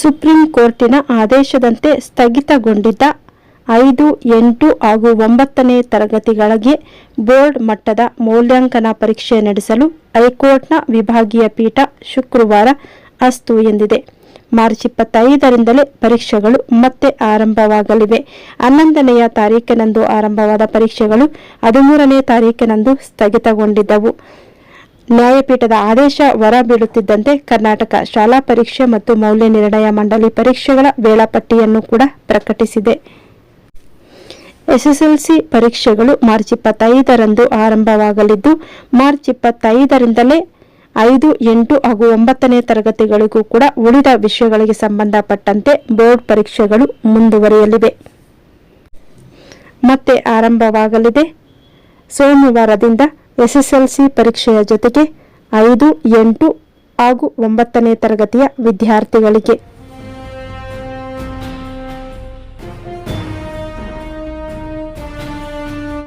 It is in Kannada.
ಸುಪ್ರೀಂ ಕೋರ್ಟಿನ ಆದೇಶದಂತೆ ಸ್ಥಗಿತಗೊಂಡಿದ್ದ ಐದು, ಎಂಟು ಹಾಗೂ ಒಂಬತ್ತನೇ ತರಗತಿಗಳಿಗೆ ಬೋರ್ಡ್ ಮಟ್ಟದ ಮೌಲ್ಯಾಂಕನ ಪರೀಕ್ಷೆ ನಡೆಸಲು ಹೈಕೋರ್ಟ್ನ ವಿಭಾಗೀಯ ಪೀಠ ಶುಕ್ರವಾರ ಅಸ್ತು ಎಂದಿದೆ. ಮಾರ್ಚ್ ಇಪ್ಪತ್ತೈದರಿಂದಲೇ ಪರೀಕ್ಷೆಗಳು ಮತ್ತೆ ಆರಂಭವಾಗಲಿವೆ. ಹನ್ನೊಂದನೆಯ ತಾರೀಕಿನಂದು ಆರಂಭವಾದ ಪರೀಕ್ಷೆಗಳು ಹದಿಮೂರನೇ ತಾರೀಕಿನಂದು ಸ್ಥಗಿತಗೊಂಡಿದ್ದವು. ನ್ಯಾಯಪೀಠದ ಆದೇಶ ಹೊರಬೀಳುತ್ತಿದ್ದಂತೆ ಕರ್ನಾಟಕ ಶಾಲಾ ಪರೀಕ್ಷೆ ಮತ್ತು ಮೌಲ್ಯ ನಿರ್ಣಯ ಮಂಡಳಿ ಪರೀಕ್ಷೆಗಳ ವೇಳಾಪಟ್ಟಿಯನ್ನು ಕೂಡ ಪ್ರಕಟಿಸಿದೆ. ಎಸ್ಎಸ್ಎಲ್ಸಿ ಪರೀಕ್ಷೆಗಳು ಮಾರ್ಚ್ ಇಪ್ಪತ್ತೈದರಂದು ಆರಂಭವಾಗಲಿದ್ದು, ಮಾರ್ಚ್ ಇಪ್ಪತ್ತೈದರಿಂದಲೇ ಐದು, ಎಂಟು ಹಾಗೂ ಒಂಬತ್ತನೇ ತರಗತಿಗಳಿಗೂ ಕೂಡ ಉಳಿದ ವಿಷಯಗಳಿಗೆ ಸಂಬಂಧಪಟ್ಟಂತೆ ಬೋರ್ಡ್ ಪರೀಕ್ಷೆಗಳು ಮುಂದುವರಿಯಲಿವೆ. ಮತ್ತೆ ಆರಂಭವಾಗಲಿದೆ. ಸೋಮವಾರದಿಂದ ಎಸ್ಎಸ್ಎಲ್ಸಿ ಪರೀಕ್ಷೆಯ ಜೊತೆಗೆ ಐದು ಎಂಟು ಹಾಗೂ ಒಂಬತ್ತನೇ ತರಗತಿಯ ವಿದ್ಯಾರ್ಥಿಗಳಿಗೆ.